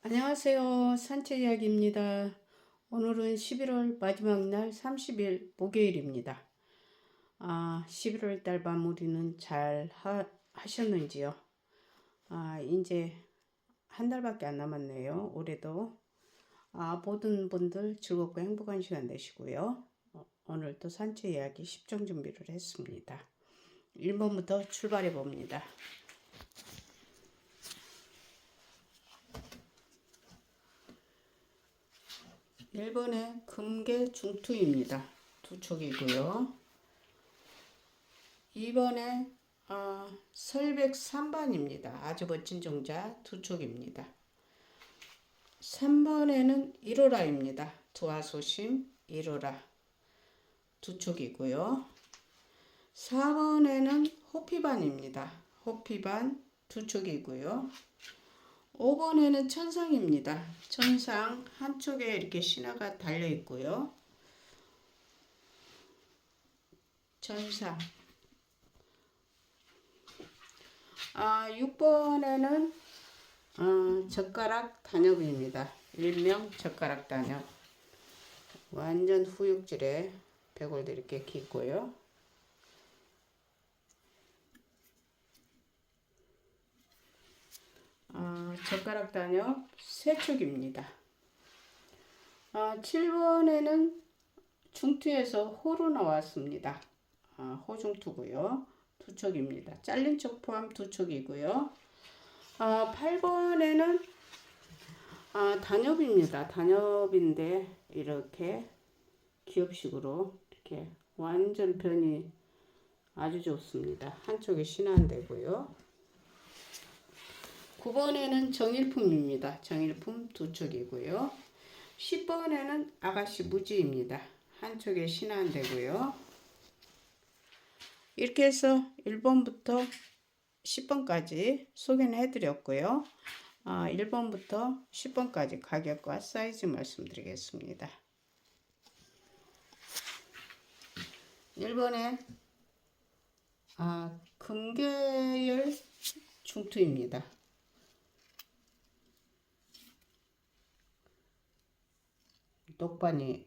안녕하세요. 산책 이야기입니다. 오늘은 11월 마지막 날 30일 목요일입니다. 아, 11월 달 마무리는 잘 하, 하셨는지요? 아, 이제 한 달밖에 안 남았네요. 올해도. 아, 모든 분들 즐겁고 행복한 시간 되시고요. 어, 오늘도 산책 이야기 10종 준비를 했습니다. 1번부터 출발해 봅니다. 1번에 금계 중투입니다. 두 촉이고요. 2번에 어, 설백 3반입니다. 아주 멋진 종자 두 촉입니다. 3번에는 1호라입니다. 두화소심 1호라 두 촉이고요. 4번에는 호피반입니다. 호피반 두 촉이고요. 5번에는 천상입니다. 천상 한쪽에 이렇게 신화가 달려 있고요. 천상. 아, 6번에는 어, 젓가락 단엽입니다. 일명 젓가락 단엽. 완전 후육질에 백골도 이렇게 깊고요. 어, 젓가락 단엽 세 축입니다. 아, 7번에는 중투에서 호로 나왔습니다. 아, 호중투고요. 두 촉입니다. 잘린 쪽 포함 두 촉이고요. 아, 8번에는 아, 단엽입니다. 단엽인데 이렇게 기업식으로 이렇게 완전 변이 아주 좋습니다. 한쪽에 신한되고요. 9번에는 정일품입니다. 정일품 두 촉이고요. 10번에는 아가씨 무지입니다. 한쪽에 신한되고요. 이렇게 해서 1번부터 10번까지 소개는 해드렸고요. 아, 1번부터 10번까지 가격과 사이즈 말씀드리겠습니다. 1번에 아, 금계열 중투입니다. 녹반이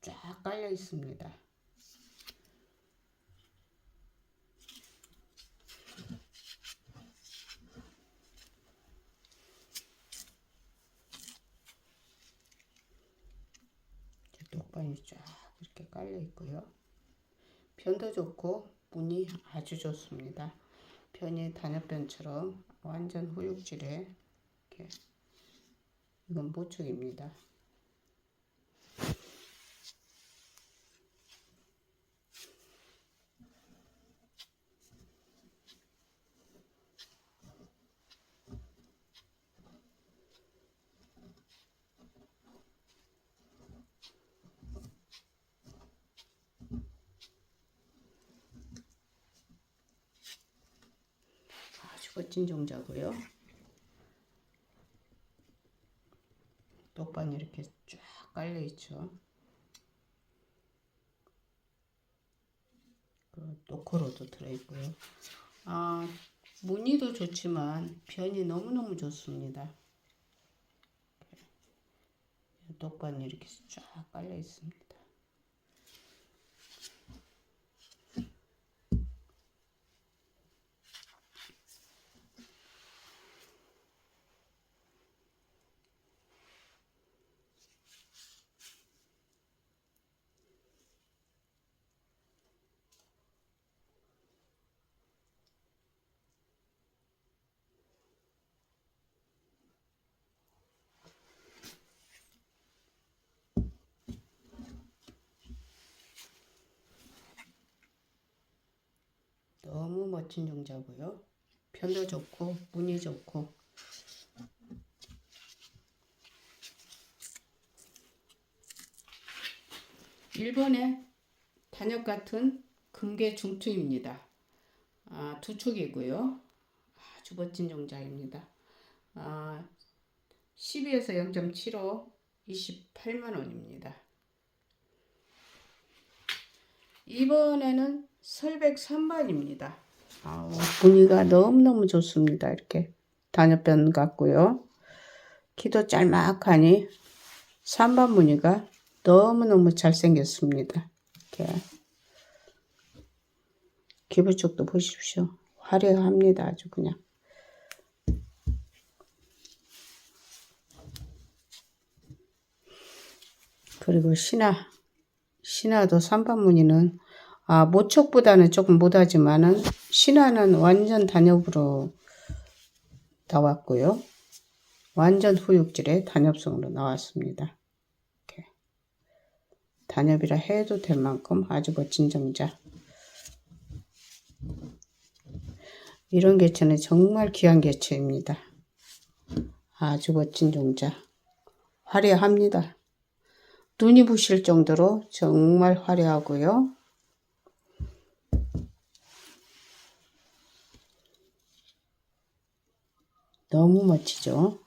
쫙 깔려 있습니다. 녹반이 쫙 이렇게 깔려 있고요. 변도 좋고 무늬 아주 좋습니다. 변이 단엽변처럼 완전 후육질에 이렇게 이건 모축입니다. 아주 멋진 종자고요. 똑반이 이렇게 쫙 깔려 있죠. 그 노코로도 들어있고요. 아, 무늬도 좋지만 변이 너무너무 좋습니다. 똑반이 이렇게 쫙 깔려 있습니다. 너무 멋진 종자고요. 편도 좋고 무늬 좋고 일본의 단역 같은 금계 중투입니다. 아, 두 축이고요. 아주 멋진 종자입니다. 아, 12에서 0.75 28만 원입니다. 이번에는 설백 3반입니다. 아우, 무늬가 너무너무 좋습니다. 이렇게 단엽변 같고요. 키도 짤막하니 3번 무늬가 너무너무 잘생겼습니다. 이렇게 기부 쪽도 보십시오. 화려합니다. 아주 그냥. 그리고 신화. 신화도 3번 무늬는 아, 모촉보다는 조금 못하지만은 신화는 완전 단엽으로 나왔고요. 완전 후육질의 단엽성으로 나왔습니다. 이렇게. 단엽이라 해도 될 만큼 아주 멋진 정자. 이런 개체는 정말 귀한 개체입니다. 아주 멋진 종자. 화려합니다. 눈이 부실 정도로 정말 화려하고요. 너무 멋지죠?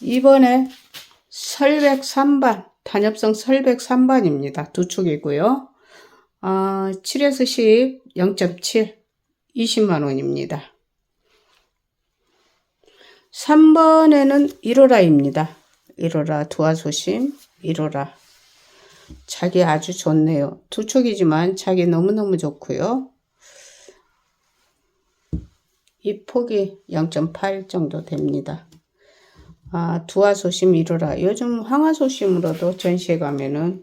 이번에 설백 3반, 단엽성 설백 3반입니다. 두 축이고요. 아, 7에서 10, 0.7, 20만원입니다. 3번에는 1호라입니다. 1호라 두화소심 1호라 자기 아주 좋네요. 두 촉이지만 자기 너무너무 좋고요. 이 폭이 0.8 정도 됩니다. 아, 두화소심 1호라 요즘 황화소심으로도 전시회 가면은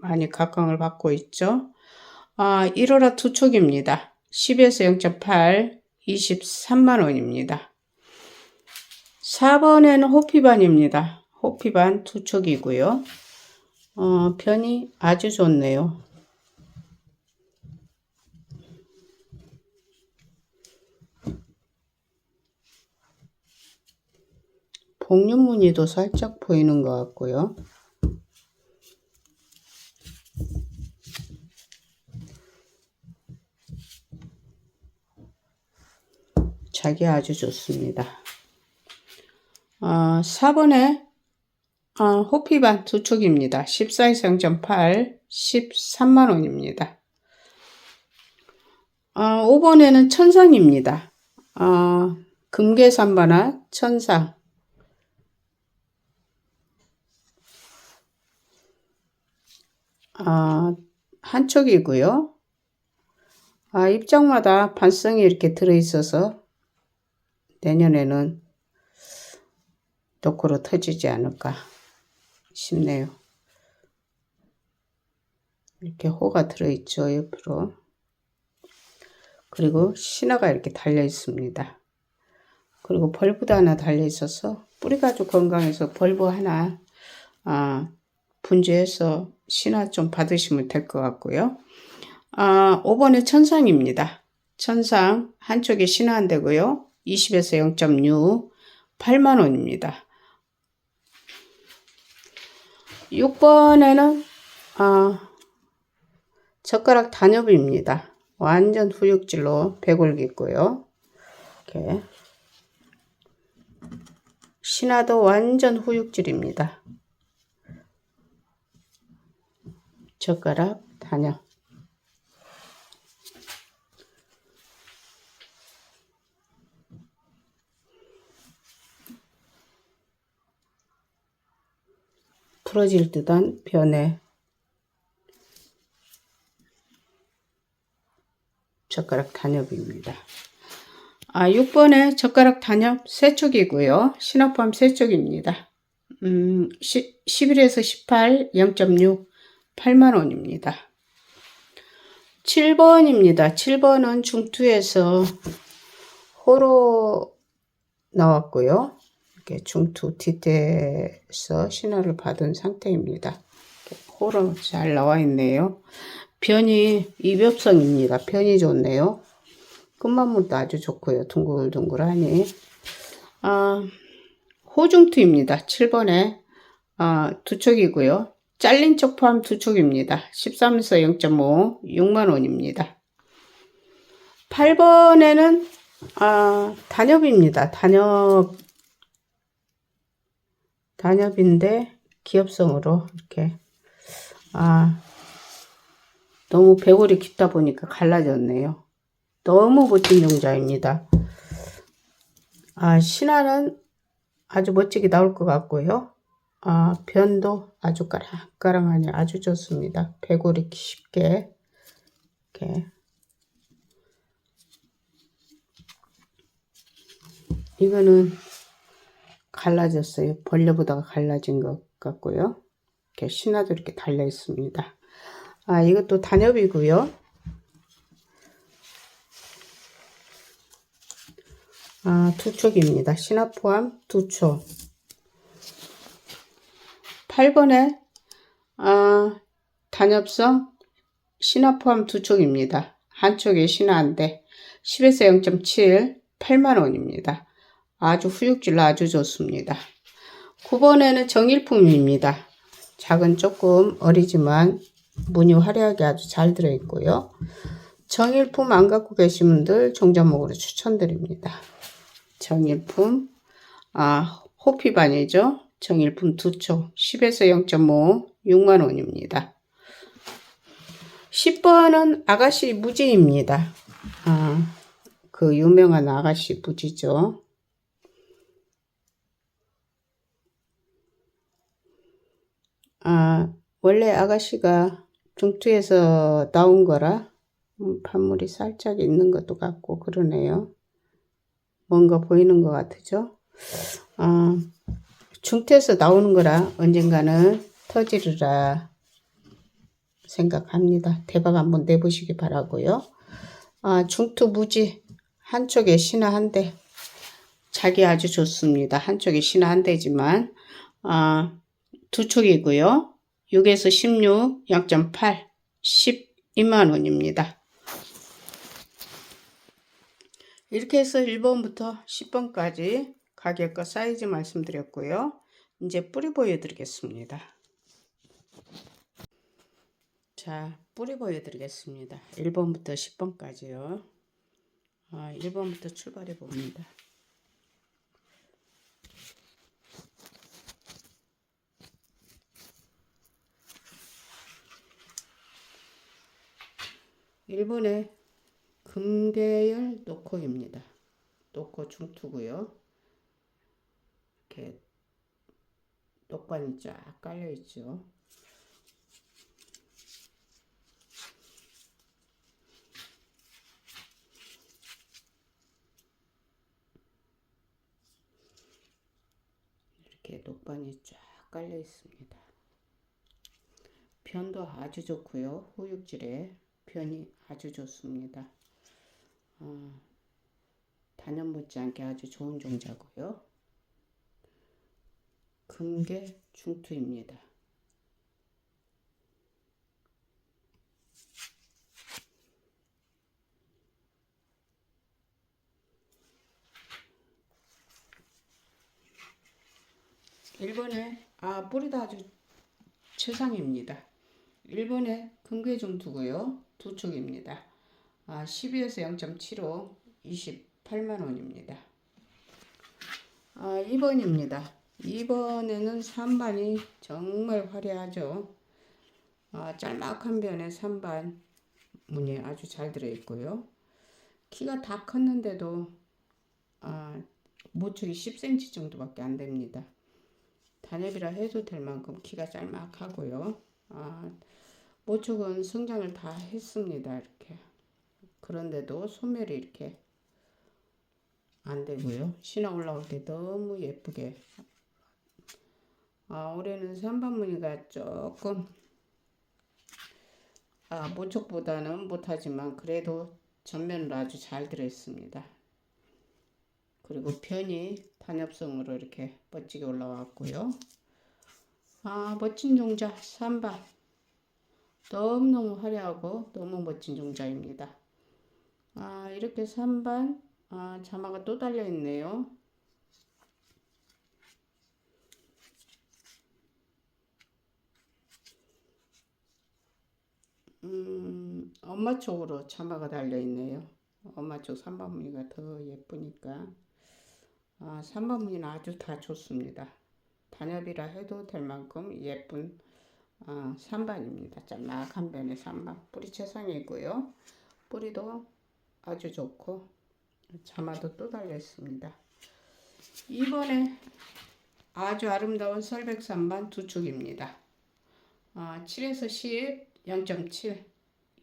많이 각광을 받고 있죠. 아, 1호라 두 촉입니다. 10에서 0.8 23만원입니다. 4번에는 호피반입니다. 호피반 두 촉이고요. 어, 편이 아주 좋네요. 복륜 무늬도 살짝 보이는 것 같고요. 자기 아주 좋습니다. 어, 4번에 어, 호피반 두 촉입니다. 14에서 0.8, 13만원입니다. 어, 5번에는 천상입니다. 어, 금계산반화 천상. 어, 한 촉이고요. 아, 입장마다 반성이 이렇게 들어있어서 내년에는 도코로 터지지 않을까 싶네요. 이렇게 호가 들어있죠 옆으로 그리고 신화가 이렇게 달려 있습니다. 그리고 벌브도 하나 달려 있어서 뿌리가 좀 건강해서 벌브 하나 아, 분주해서 신화 좀 받으시면 될 것 같고요. 아, 5번에 천상입니다. 천상 한쪽에 신화 안 되고요. 20에서 0.6 8만원입니다. 6번에는 아, 젓가락 단엽입니다. 완전 후육질로 백골기 있고요. 이렇게 신화도 완전 후육질입니다. 젓가락 단엽 풀어질 듯한 변의 젓가락 단엽입니다. 아, 6번에 젓가락 단엽 세촉이고요. 신업밤 세촉입니다. 음, 10, 11에서 18, 0.6, 8만원입니다. 7번입니다. 7번은 중투에서 호로 나왔고요. 중투 뒤태에서 신호를 받은 상태입니다. 호로 잘 나와 있네요. 변이 이벽성입니다. 변이 좋네요. 끝만물도 아주 좋고요. 둥글둥글하니. 아, 호중투입니다. 7번에 아, 두 촉이고요. 잘린 쪽 포함 두 촉입니다. 13에서 0.5 6만원입니다. 8번에는 아, 단엽입니다. 단엽 단엽인데 기업성으로 이렇게 아 너무 배골이 깊다 보니까 갈라졌네요. 너무 멋진 종자입니다. 아, 신화는 아주 멋지게 나올 것 같고요. 아, 변도 아주 까랑까랑하니 아주 좋습니다. 배골이 깊게 이렇게 이거는 갈라졌어요. 벌레보다가 갈라진 것 같고요. 이렇게 신화도 이렇게 달려 있습니다. 아, 이것도 단엽이고요. 아, 두 촉입니다. 신화 포함 두 촉. 8번에 아, 단엽성 신화 포함 두 촉입니다. 한 촉에 신화인데 10에서 0.7 8만원입니다. 아주 후육질 아주 좋습니다. 9번에는 정일품입니다. 작은 조금 어리지만 무늬 화려하게 아주 잘 들어있고요. 정일품 안 갖고 계신 분들 종자목으로 추천드립니다. 정일품 아 호피반이죠. 정일품 두촉 10에서 0.5 6만원입니다. 10번은 아가씨 무지입니다. 아, 그 유명한 아가씨 무지죠. 아, 원래 아가씨가 중투에서 나온 거라 음, 판물이 살짝 있는 것도 같고 그러네요. 뭔가 보이는 것 같으죠? 아, 중투에서 나오는 거라 언젠가는 터지리라 생각합니다. 대박 한번 내보시기 바라고요. 아, 중투 무지 한쪽에 신화 한 대. 자기 아주 좋습니다. 한쪽에 신화 한 대지만 아, 두 촉이고요. 6에서 16, 0.8, 12만 원입니다. 이렇게 해서 1번부터 10번까지 가격과 사이즈 말씀드렸고요. 이제 뿌리 보여드리겠습니다. 자, 뿌리 보여드리겠습니다. 1번부터 10번까지요. 아, 1번부터 출발해 봅니다. 일본의 금계열 노코입니다. 노코 중투고요. 이렇게 녹관이 쫙 깔려 있죠. 이렇게 녹반이 쫙 깔려 있습니다. 변도 아주 좋고요. 후육질에 변이 아주 좋습니다. 어, 단연 못지않게 아주 좋은 종자고요. 금계 중투입니다. 일본의 아 뿌리도 아주 최상입니다. 일본의 금괴종투고요. 두 촉입니다. 아, 12에서 0.75 28만원입니다. 아, 2번입니다. 2번에는 3반이 정말 화려하죠. 아, 짤막한 변에 3반 문이 아주 잘 들어있고요. 키가 다 컸는데도 아, 모축이 10cm 정도밖에 안 됩니다. 단엽이라 해도 될 만큼 키가 짤막하고요. 아, 모축은 성장을 다 했습니다. 이렇게. 그런데도 소멸이 이렇게 안 되고요. 신화 올라올 때 너무 예쁘게. 아, 올해는 삼반무늬가 조금 아, 모촉보다는 못하지만 그래도 전면으로 아주 잘 들어있습니다. 그리고 편이 단엽성으로 이렇게 멋지게 올라왔고요. 아, 멋진 종자 3반. 너무너무 화려하고 너무 멋진 종자입니다. 아, 이렇게 3반 아, 자마가 또 달려 있네요. 음, 엄마 쪽으로 자마가 달려 있네요. 엄마 쪽 3번 무늬가 더 예쁘니까. 아, 3번 무늬는 아주 다 좋습니다. 단엽이라 해도 될 만큼 예쁜 어, 3반입니다. 짤막한 변의 3반. 뿌리 최상이고요. 뿌리도 아주 좋고 자마도 또 달려 있습니다. 이번에 아주 아름다운 설백 3반 두 축입니다. 어, 7에서 10, 0.7,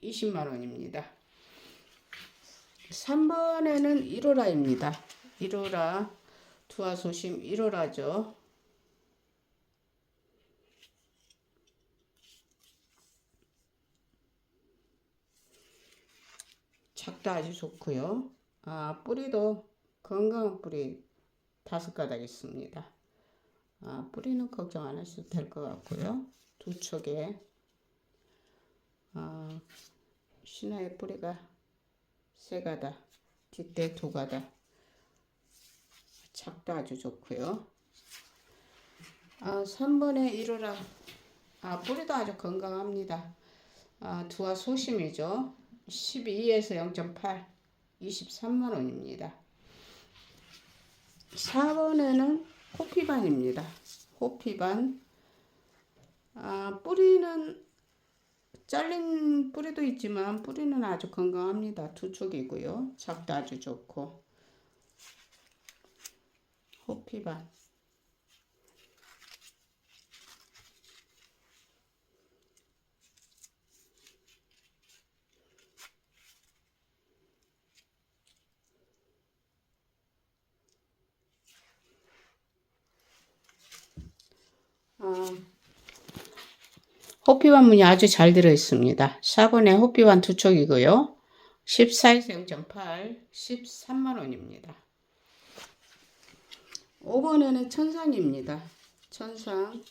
20만 원입니다. 3번에는 1호라입니다. 1호라 두화 소심 1호라죠. 작도 아주 좋고요. 아, 뿌리도 건강한 뿌리 다섯 가닥 있습니다. 아, 뿌리는 걱정 안 하셔도 될 것 같고요. 두 촉에 아, 신화의 뿌리가 세 가닥, 뒷대 두 가닥. 작도 아주 좋고요. 아, 3번에 1호라. 아, 뿌리도 아주 건강합니다. 아, 두화 소심이죠. 12에서 0.8, 23만 원입니다. 4번에는 호피반입니다. 호피반. 아, 뿌리는 잘린 뿌리도 있지만 뿌리는 아주 건강합니다. 두 쪽이고요. 작도 아주 좋고. 호피반. 호피반 문이 아주 잘 들어 있습니다. 4번에 호피반 두 촉이고요. 14에서 0.8, 13만 원입니다. 5번에는 천상입니다. 천상.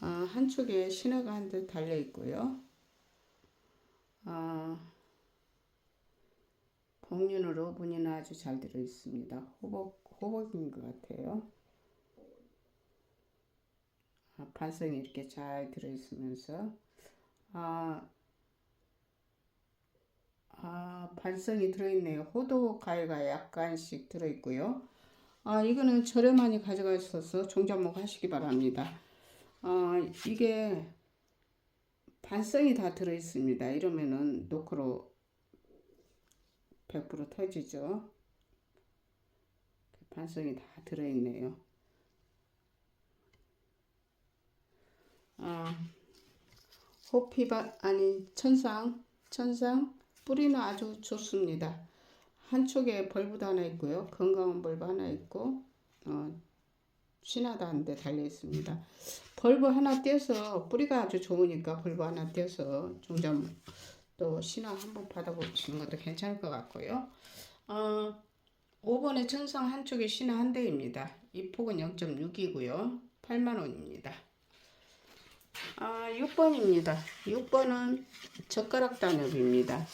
아, 한쪽에 신화가 한대 달려 있고요. 아, 복륜으로 문이 아주 잘 들어 있습니다. 호복, 호복인 것 같아요. 아, 반성이 이렇게 잘 들어있으면서 아, 아 반성이 들어있네요. 호두 가위가 약간씩 들어있고요. 아 이거는 저렴하니 가져가셔서 종잡목 하시기 바랍니다. 아 이게 반성이 다 들어있습니다. 이러면은 노크로 100% 터지죠. 반성이 다 들어있네요. 아, 호피바 아니 천상 천상 뿌리는 아주 좋습니다. 한쪽에 벌브도 하나 있고요. 건강한 벌브 하나 있고 어, 신화도 한 대 달려 있습니다. 벌브 하나 떼서 뿌리가 아주 좋으니까 벌브 하나 떼서 종점 또 신화 한번 받아보시는 것도 괜찮을 것 같고요. 어, 5번의 천상 한쪽에 신화 한 대입니다. 이 폭은 0.6이고요. 8만 원입니다. 아, 6번입니다. 6번은 젓가락 단엽입니다.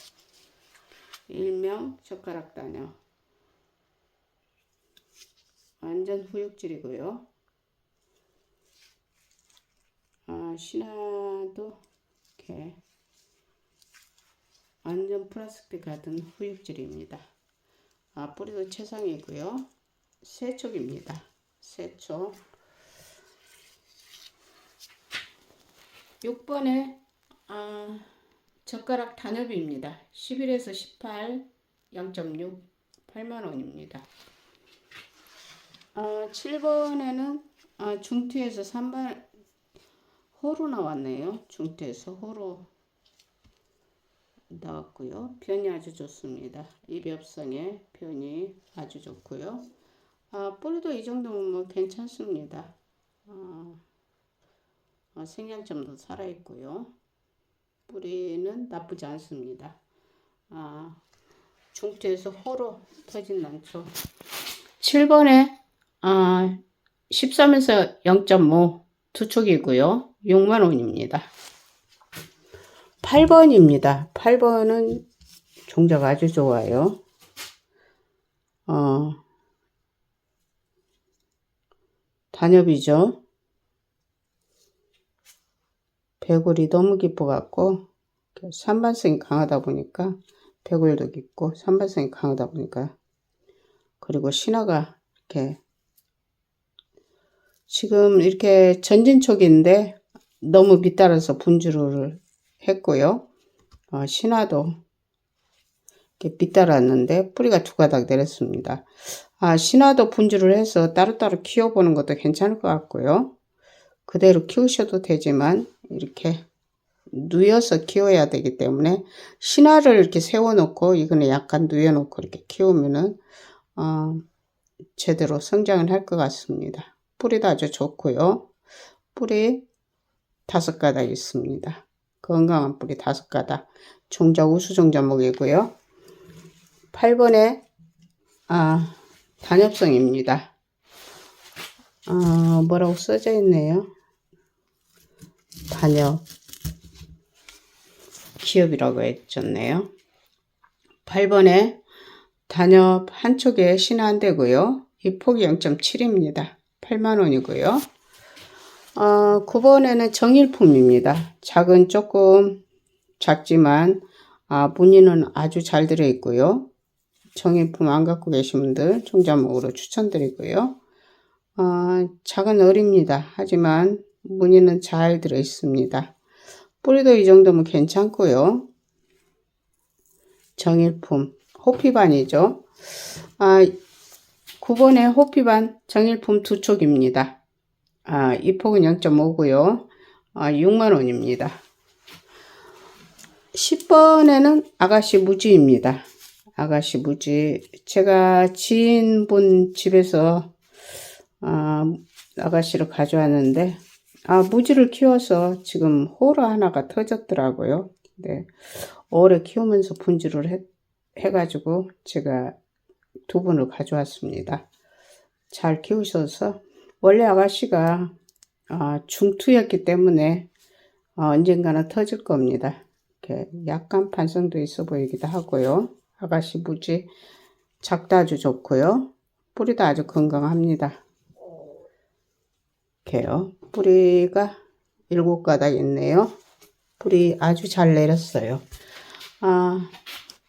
일명 젓가락 단엽. 완전 후육질이고요. 아, 신화도 이렇게 완전 플라스틱 같은 후육질입니다. 아, 뿌리도 최상이고요. 세촉입니다. 세촉. 6번에 아, 젓가락 단엽입니다. 11에서 18, 0.6, 8만원입니다. 아, 7번에는 아, 중투에서 3번 호로 나왔네요. 중투에서 호로 나왔고요. 변이 아주 좋습니다. 이벽성의 변이 아주 좋고요. 아, 뿌리도 이 정도면 뭐 괜찮습니다. 아, 어, 생양점도 살아있고요. 뿌리는 나쁘지 않습니다. 아, 중투에서 호로 터진 난초. 7번에 아, 13에서 0.5두 촉이고요. 6만원입니다. 8번입니다. 8번은 종자가 아주 좋아요. 어, 단엽이죠. 배굴이 너무 깊어갖고 산반성이 강하다 보니까 배굴도 깊고 산반성이 강하다 보니까 그리고 신화가 이렇게 지금 이렇게 전진촉인데 너무 밑따라서 분주를 했고요. 어, 신화도 이렇게 밑따랐는데 뿌리가 두 가닥 내렸습니다. 아, 신화도 분주를 해서 따로따로 키워보는 것도 괜찮을 것 같고요. 그대로 키우셔도 되지만 이렇게 누여서 키워야 되기 때문에 신화를 이렇게 세워놓고 이거는 약간 누여놓고 이렇게 키우면은 어, 제대로 성장을 할 것 같습니다. 뿌리도 아주 좋고요. 뿌리 다섯 가닥 있습니다. 건강한 뿌리 다섯 가닥. 종자 우수 종자목이고요. 8번에 아, 단엽성입니다. 어, 뭐라고 써져 있네요. 단엽 기업이라고 해줬네요. 8번에 단엽 한 촉에 신화 한 대고요. 이 폭이 0.7입니다. 8만원이고요. 어, 9번에는 정일품입니다. 작은 조금 작지만 아, 무늬는 아주 잘 들어있고요. 정일품 안 갖고 계신 분들 종자목으로 추천드리고요. 어, 작은 얼입니다. 하지만 무늬는 잘 들어있습니다. 뿌리도 이 정도면 괜찮고요. 정일품 호피반이죠. 아, 9번에 호피반 정일품 두 촉입니다. 아, 이 폭은 0.5고요. 아, 6만원입니다. 10번에는 아가씨 무지입니다. 아가씨 무지. 제가 지인분 집에서 아, 아가씨를 가져왔는데 아, 무지를 키워서 지금 호러 하나가 터졌더라고요. 네. 오래 키우면서 분주를 해, 해가지고 제가 두 분을 가져왔습니다. 잘 키우셔서 원래 아가씨가 아, 중투였기 때문에 어, 언젠가는 터질 겁니다. 이렇게 약간 반성도 있어 보이기도 하고요. 아가씨 무지 작도 아주 좋고요. 뿌리도 아주 건강합니다. 이렇게요. 뿌리가 일곱 가닥 있네요. 뿌리 아주 잘 내렸어요. 아,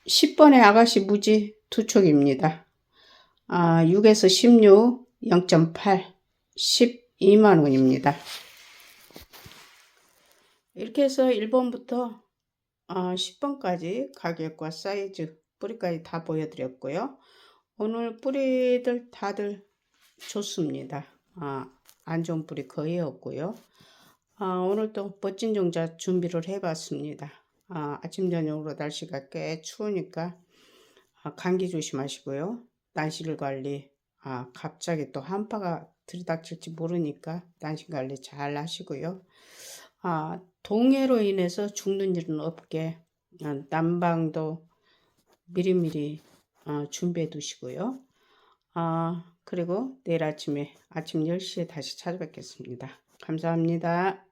10번의 아가씨 무지 두 촉입니다. 아, 6에서 16, 0.8, 12만 원입니다. 이렇게 해서 1번부터 아, 10번까지 가격과 사이즈, 뿌리까지 다 보여드렸고요. 오늘 뿌리들 다들 좋습니다. 아, 안 좋은 뿌리 거의 없고요. 아, 오늘 또 멋진 종자 준비를 해봤습니다. 아, 아침 저녁으로 날씨가 꽤 추우니까 아, 감기 조심하시고요. 난실 관리 아, 갑자기 또 한파가 들이닥칠지 모르니까 난실 관리 잘 하시고요. 아, 동해로 인해서 죽는 일은 없게 아, 난방도 미리미리 어, 준비해 두시고요. 아, 그리고 내일 아침에 아침 10시에 다시 찾아뵙겠습니다. 감사합니다.